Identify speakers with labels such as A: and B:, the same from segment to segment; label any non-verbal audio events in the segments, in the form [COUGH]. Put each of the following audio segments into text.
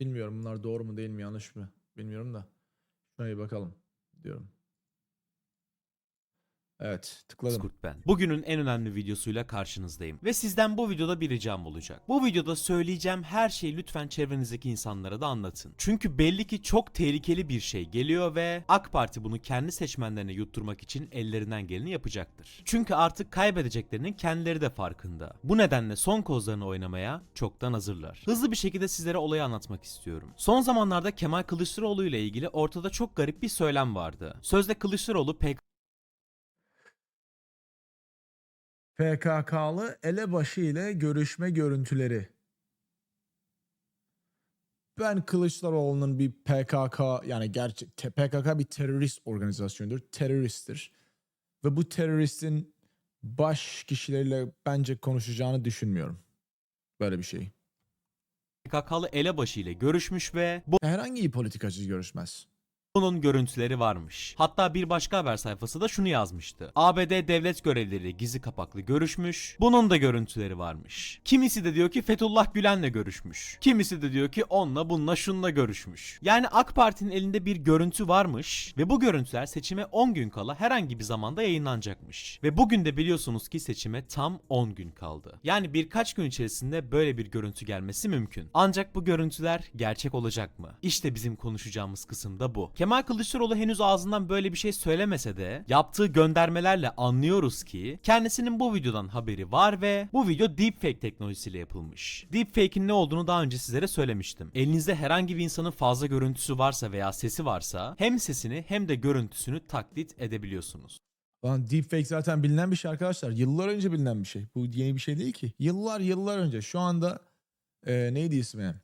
A: Bilmiyorum bunlar doğru mu değil mi yanlış mı bilmiyorum da. Şuna bir bakalım diyorum. Evet tıkladım.
B: Kurt ben. Bugünün en önemli videosuyla karşınızdayım. Ve sizden bu videoda bir ricam olacak. Bu videoda söyleyeceğim her şeyi lütfen çevrenizdeki insanlara da anlatın. Çünkü belli ki çok tehlikeli bir şey geliyor ve AK Parti bunu kendi seçmenlerine yutturmak için ellerinden geleni yapacaktır. Çünkü artık kaybedeceklerinin kendileri de farkında. Bu nedenle son kozlarını oynamaya çoktan hazırlar. Hızlı bir şekilde sizlere olayı anlatmak istiyorum. Son zamanlarda Kemal Kılıçdaroğlu ile ilgili ortada çok garip bir söylem vardı. Sözde Kılıçdaroğlu PK
A: PKK'lı elebaşı ile görüşme görüntüleri. Ben Kılıçdaroğlu'nun bir PKK yani gerçek PKK bir terörist organizasyondur. Teröristtir. Ve bu teröristin baş kişileriyle bence konuşacağını düşünmüyorum. Böyle bir şey.
B: PKK'lı elebaşı ile görüşmüş ve
A: Herhangi bir politikacı görüşmez.
B: Bunun görüntüleri varmış. Hatta bir başka haber sayfası da şunu yazmıştı. ABD devlet görevlileri gizli kapaklı görüşmüş. Bunun da görüntüleri varmış. Kimisi de diyor ki Fethullah Gülen'le görüşmüş. Kimisi de diyor ki onunla bununla şunla görüşmüş. Yani AK Parti'nin elinde bir görüntü varmış ve bu görüntüler seçime 10 gün kala herhangi bir zamanda yayınlanacakmış. Ve bugün de biliyorsunuz ki seçime tam 10 gün kaldı. Yani birkaç gün içerisinde böyle bir görüntü gelmesi mümkün. Ancak bu görüntüler gerçek olacak mı? İşte bizim konuşacağımız kısım da bu. Kemal Kılıçdaroğlu henüz ağzından böyle bir şey söylemese de yaptığı göndermelerle anlıyoruz ki kendisinin bu videodan haberi var ve bu video deepfake teknolojisiyle yapılmış. Deepfake'in ne olduğunu daha önce sizlere söylemiştim. Elinizde herhangi bir insanın fazla görüntüsü varsa veya sesi varsa hem sesini hem de görüntüsünü taklit edebiliyorsunuz.
A: Lan deepfake zaten bilinen bir şey arkadaşlar. Yıllar önce bilinen bir şey. Bu yeni bir şey değil ki. Yıllar yıllar önce. Şu anda e, neydi ismi?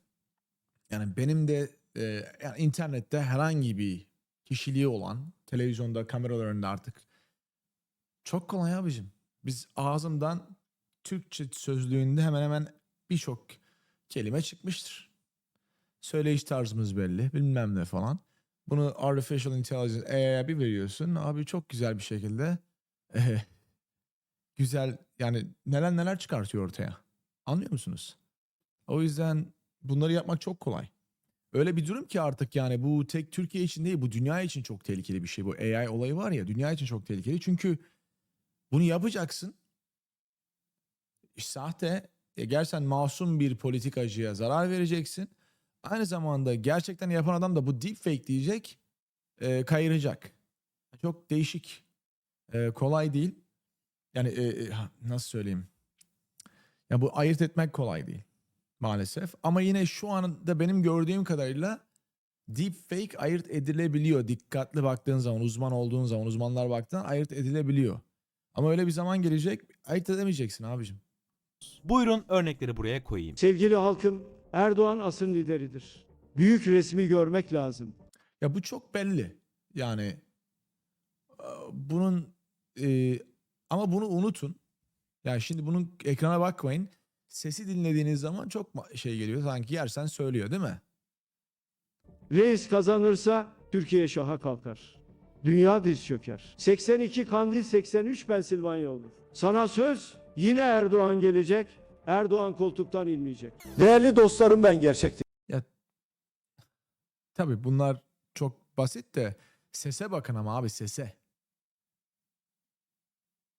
A: Yani benim de e, yani internette herhangi bir kişiliği olan televizyonda kameralarında artık çok kolay abicim. Biz ağzımdan Türkçe sözlüğünde hemen hemen birçok kelime çıkmıştır. Söyleyiş tarzımız belli bilmem ne falan. Bunu artificial intelligence AI'ya bir veriyorsun. Abi çok güzel bir şekilde eh, güzel yani neler neler çıkartıyor ortaya. Anlıyor musunuz? O yüzden bunları yapmak çok kolay. Öyle bir durum ki artık yani bu tek Türkiye için değil bu dünya için çok tehlikeli bir şey. Bu AI olayı var ya dünya için çok tehlikeli. Çünkü bunu yapacaksın. Sahte, e, gerçekten masum bir politikacıya zarar vereceksin. Aynı zamanda gerçekten yapan adam da bu deepfake diyecek, e, kayıracak. Çok değişik, e, kolay değil. Yani e, e, nasıl söyleyeyim? Ya bu ayırt etmek kolay değil maalesef. Ama yine şu anda benim gördüğüm kadarıyla deepfake ayırt edilebiliyor. Dikkatli baktığın zaman, uzman olduğun zaman, uzmanlar baktığında ayırt edilebiliyor. Ama öyle bir zaman gelecek, ayırt edemeyeceksin abicim.
B: Buyurun örnekleri buraya koyayım.
C: Sevgili halkım, Erdoğan asıl lideridir. Büyük resmi görmek lazım.
A: Ya bu çok belli. Yani e, bunun e, ama bunu unutun. Yani şimdi bunun ekrana bakmayın. Sesi dinlediğiniz zaman çok şey geliyor. Sanki yersen söylüyor değil mi?
C: Reis kazanırsa Türkiye şaha kalkar. Dünya diz çöker. 82 Kandil 83 Pensilvanya olur. Sana söz yine Erdoğan gelecek. Erdoğan koltuktan inmeyecek. Değerli dostlarım ben gerçekten
A: Tabii bunlar çok basit de sese bakın ama abi sese.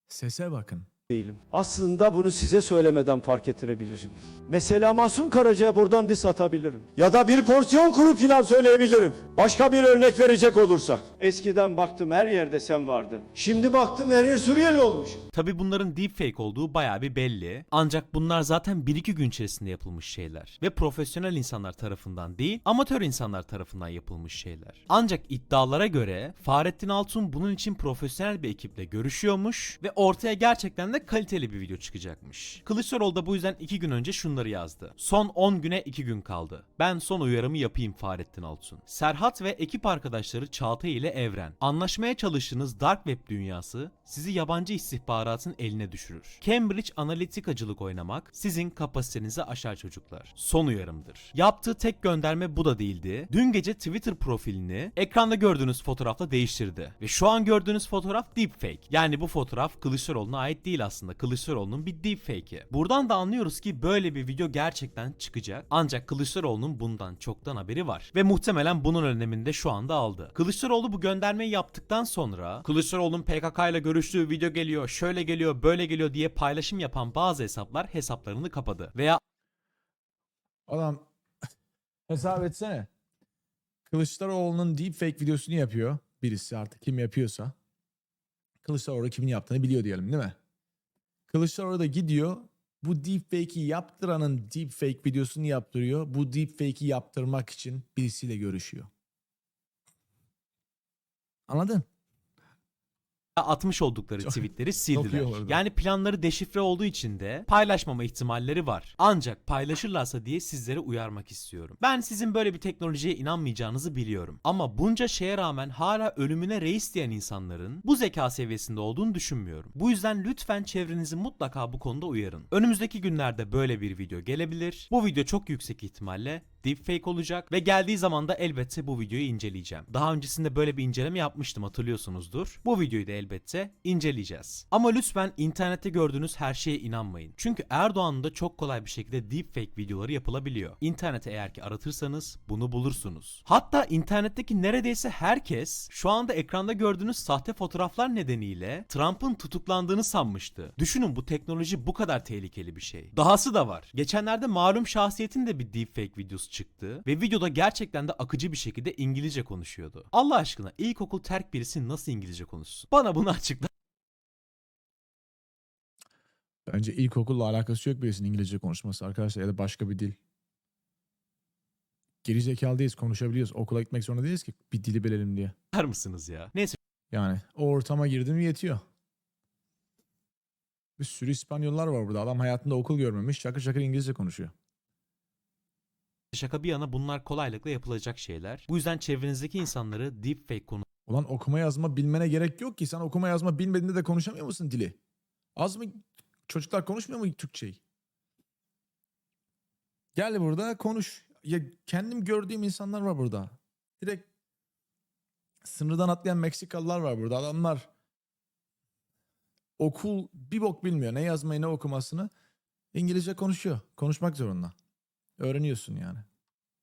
A: Sese bakın.
C: Değilim. Aslında bunu size söylemeden fark ettirebilirim. Mesela Masum Karaca'ya buradan diss atabilirim. Ya da bir porsiyon kuru pilav söyleyebilirim. Başka bir örnek verecek olursak. Eskiden baktım her yerde sen vardın. Şimdi baktım her yer Suriyeli olmuş.
B: Tabi bunların deepfake olduğu bayağı bir belli. Ancak bunlar zaten 1-2 gün içerisinde yapılmış şeyler. Ve profesyonel insanlar tarafından değil, amatör insanlar tarafından yapılmış şeyler. Ancak iddialara göre Fahrettin Altun bunun için profesyonel bir ekiple görüşüyormuş ve ortaya gerçekten de kaliteli bir video çıkacakmış. Kılıçdaroğlu da bu yüzden 2 gün önce şunları yazdı. Son 10 güne 2 gün kaldı. Ben son uyarımı yapayım Fahrettin Altun. Serhat ve ekip arkadaşları Çağatay ile Evren. Anlaşmaya çalıştığınız dark web dünyası sizi yabancı istihbaratın eline düşürür. Cambridge Analyticacılık oynamak sizin kapasitenizi aşar çocuklar. Son uyarımdır. Yaptığı tek gönderme bu da değildi. Dün gece Twitter profilini ekranda gördüğünüz fotoğrafla değiştirdi. Ve şu an gördüğünüz fotoğraf deepfake. Yani bu fotoğraf Kılıçdaroğlu'na ait değil aslında Kılıçdaroğlu'nun bir deepfake'i. Buradan da anlıyoruz ki böyle bir video gerçekten çıkacak. Ancak Kılıçdaroğlu'nun bundan çoktan haberi var. Ve muhtemelen bunun önlemini de şu anda aldı. Kılıçdaroğlu bu göndermeyi yaptıktan sonra Kılıçdaroğlu'nun PKK ile görüştüğü video geliyor, şöyle geliyor, böyle geliyor diye paylaşım yapan bazı hesaplar hesaplarını kapadı. Veya
A: Adam [LAUGHS] hesap etsene. Kılıçdaroğlu'nun deepfake videosunu yapıyor. Birisi artık kim yapıyorsa. Kılıçdaroğlu kimin yaptığını biliyor diyelim değil mi? Kılıçdaroğlu da gidiyor. Bu deepfake'i yaptıranın deepfake videosunu yaptırıyor. Bu deepfake'i yaptırmak için birisiyle görüşüyor. Anladın?
B: Atmış oldukları tweetleri sildiler. Yani planları deşifre olduğu için de paylaşmama ihtimalleri var. Ancak paylaşırlarsa diye sizlere uyarmak istiyorum. Ben sizin böyle bir teknolojiye inanmayacağınızı biliyorum. Ama bunca şeye rağmen hala ölümüne reis diyen insanların bu zeka seviyesinde olduğunu düşünmüyorum. Bu yüzden lütfen çevrenizi mutlaka bu konuda uyarın. Önümüzdeki günlerde böyle bir video gelebilir. Bu video çok yüksek ihtimalle deepfake olacak ve geldiği zaman da elbette bu videoyu inceleyeceğim. Daha öncesinde böyle bir inceleme yapmıştım hatırlıyorsunuzdur. Bu videoyu da elbette inceleyeceğiz. Ama lütfen internette gördüğünüz her şeye inanmayın. Çünkü Erdoğan'ın da çok kolay bir şekilde deepfake videoları yapılabiliyor. İnternete eğer ki aratırsanız bunu bulursunuz. Hatta internetteki neredeyse herkes şu anda ekranda gördüğünüz sahte fotoğraflar nedeniyle Trump'ın tutuklandığını sanmıştı. Düşünün bu teknoloji bu kadar tehlikeli bir şey. Dahası da var. Geçenlerde malum şahsiyetin de bir deepfake videosu çıktı ve videoda gerçekten de akıcı bir şekilde İngilizce konuşuyordu. Allah aşkına ilkokul terk birisi nasıl İngilizce konuşsun? Bana bunu açıkla.
A: Bence ilkokulla alakası yok birisinin İngilizce konuşması arkadaşlar ya da başka bir dil. Geri zekalı değiliz konuşabiliyoruz. Okula gitmek zorunda değiliz ki bir dili bilelim diye.
B: mısınız ya? Neyse
A: Yani o ortama girdim yetiyor. Bir sürü İspanyollar var burada. Adam hayatında okul görmemiş. Şakır şakır İngilizce konuşuyor.
B: Şaka bir yana bunlar kolaylıkla yapılacak şeyler. Bu yüzden çevrenizdeki insanları deepfake konu
A: Ulan okuma yazma bilmene gerek yok ki. Sen okuma yazma bilmediğinde de konuşamıyor musun dili? Az mı çocuklar konuşmuyor mu Türkçeyi? Gel burada konuş. Ya kendim gördüğüm insanlar var burada. Direkt sınırdan atlayan Meksikalılar var burada. Adamlar okul bir bok bilmiyor. Ne yazmayı ne okumasını. İngilizce konuşuyor. Konuşmak zorunda. Öğreniyorsun yani.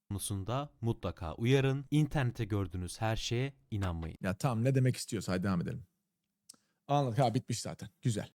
B: konusunda mutlaka uyarın. İnternette gördüğünüz her şeye inanmayın.
A: Ya tamam ne demek istiyorsa hadi devam edelim. Anladık ha bitmiş zaten. Güzel.